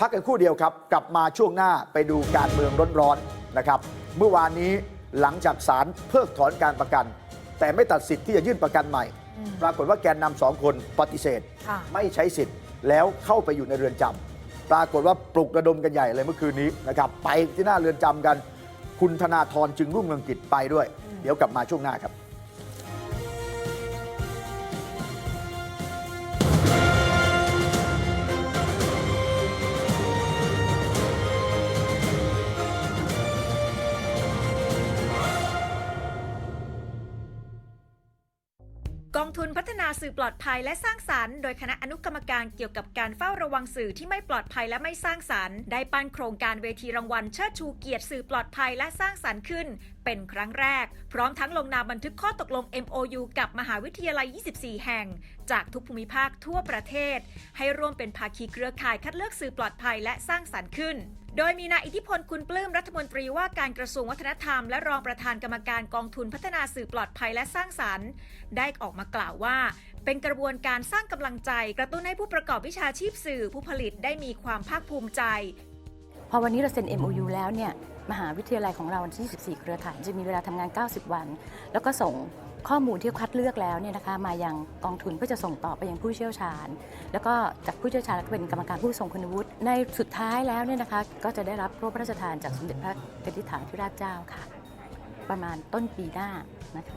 พักกันครู่เดียวครับ กลับมาช่วงหน้าไปดูการเมืองร้อนๆนะครับ เมื่อวานนี้หลังจากศาลเพิกถอนการประกัน แต่ไม่ตัดสิทธิ์ที่จะยื่นประกันใหม่ ปรากฏว่าแกนนำสองคนปฏิเสธค่ะไม่ใช้สิทธิ์แล้วเข้าไปอยู่ในเรือนจำปรากฏว่าปลุกระดมกันใหญ่เลยเมื่อคืนนี้นะครับไปที่หน้าเรือนจำกัน คุณธนาธรจึงรุ่งเรืองกิจไปด้วย เดี๋ยวกลับมาช่วงหน้าครับ กองทุนพัฒนาสื่อปลอดภัยและสร้างสรรค์โดยคณะอนุกรรมการเกี่ยวกับการเฝ้าระวังสื่อที่ไม่ปลอดภัยและไม่สร้างสรรค์ได้ปั้นโครงการเวทีรางวัลเชิดชูเกียรติสื่อปลอดภัยและสร้างสรรค์ขึ้น เป็นครั้งแรก พร้อมทั้งลงนามบันทึกข้อตกลง MOU กับมหาวิทยาลัย 24 แห่ง จากทุกภูมิภาคทั่วประเทศ ให้ร่วมเป็นภาคีเครือข่ายคัดเลือกสื่อปลอดภัยและสร้างสรรค์ขึ้น โดยมีนายอิทธิพลคุณปลื้มรัฐมนตรีว่าการกระทรวงวัฒนธรรม และรองประธานกรรมการกองทุนพัฒนาสื่อปลอดภัยและสร้างสรรค์ ได้ออกมากล่าวว่า เป็นกระบวนการสร้างกำลังใจ กระตุ้นให้ผู้ประกอบวิชาชีพสื่อผู้ผลิตได้มีความภาคภูมิใจ พอวันนี้เราเซ็น MOU แล้วเนี่ยมหาวิทยาลัยของเราวันที่24เครือข่ายจะมีเวลาทำงาน 90 วัน แล้วก็ส่ง ข้อมูลที่คัดเลือกแล้วเนี่ยนะคะมายังกองทุนเพื่อจะส่งต่อไปยังผู้เชี่ยวชาญ แล้วก็จากผู้เชี่ยวชาญก็เป็นกรรมการผู้ทรงคุณวุฒิในสุดท้ายแล้วเนี่ยนะคะก็จะได้รับพระราชทานจากสมเด็จพระกนิษฐาธิราชเจ้าค่ะ ประมาณต้นปีหน้านะคะ